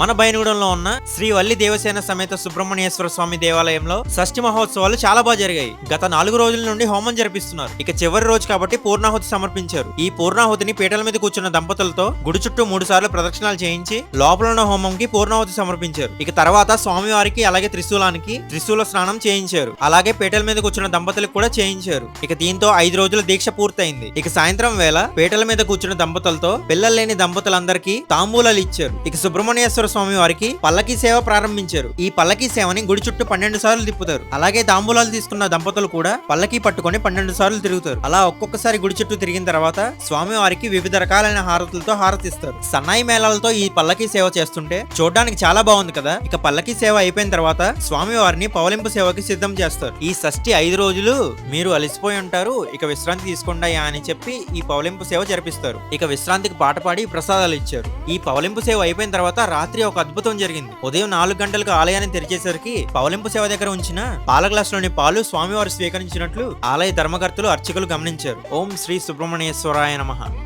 మన బయనగూడెంలో ఉన్న శ్రీ వల్లి దేవసేన సమేత సుబ్రహ్మణ్యేశ్వర స్వామి దేవాలయంలో షష్ఠి మహోత్సవాలు చాలా బాగా జరిగాయి. గత నాలుగు రోజుల నుండి హోమం జరిపిస్తున్నారు. ఇక చివరి రోజు కాబట్టి పూర్ణాహుతి సమర్పించారు. ఈ పూర్ణాహుతిని పీటల మీద కూర్చున్న దంపతులతో గుడి చుట్టూ మూడు సార్లు ప్రదక్షిణాలు చేయించి లోపల ఉన్న హోమంకి పూర్ణాహుతి సమర్పించారు. ఇక తర్వాత స్వామివారికి అలాగే త్రిశూలానికి త్రిశూల స్నానం చేయించారు. అలాగే పీటల మీద కూర్చున్న దంపతులకు కూడా చేయించారు. ఇక దీంతో ఐదు రోజుల దీక్ష పూర్తయింది. ఇక సాయంత్రం వేళ పీటల మీద కూర్చున్న దంపతులతో పిల్లలు లేని దంపతులందరికీ తాంబూలాలు ఇచ్చారు. ఇక సుబ్రహ్మణ్యేశ్వర స్వామి వారికి పల్లకి సేవ ప్రారంభించారు. ఈ పల్లకి సేవని గుడి చుట్టూ పన్నెండు సార్లు తిప్పుతారు. అలాగే తాంబూలాలు తీసుకున్న దంపతులు కూడా పల్లకి పట్టుకొని పన్నెండు సార్లు తిరుగుతారు. అలా ఒక్కొక్కసారి గుడి చుట్టూ తిరిగిన తర్వాత స్వామి వారికి వివిధ రకాలైన హారతులతో హారతిస్తారు. సన్నాయి మేళాలతో ఈ పల్లకి సేవ చేస్తుంటే చూడడానికి చాలా బాగుంది కదా. ఇక పల్లకి సేవ అయిపోయిన తర్వాత స్వామి వారిని పవలింపు సేవకి సిద్ధం చేస్తారు. ఈ షష్ఠి ఐదు రోజులు మీరు అలసిపోయి ఉంటారు. ఇక విశ్రాంతి తీసుకుంటాయా అని చెప్పి ఈ పవలింపు సేవ జరిపిస్తారు. ఇక విశ్రాంతికి పాట పాడి ప్రసాదాలు ఇచ్చారు. ఈ పవలింపు సేవ అయిపోయిన తర్వాత రాత్రి ఒక అద్భుతం జరిగింది. ఉదయం నాలుగు గంటలకు ఆలయాన్ని తెరిచేసరికి పవలింపు సేవ దగ్గర ఉంచిన పాల గ్లాసులోని పాలు స్వామివారు స్వీకరించినట్లు ఆలయ ధర్మకర్తలు అర్చకులు గమనించారు. ఓం శ్రీ సుబ్రహ్మణ్యేశ్వరాయ నమ.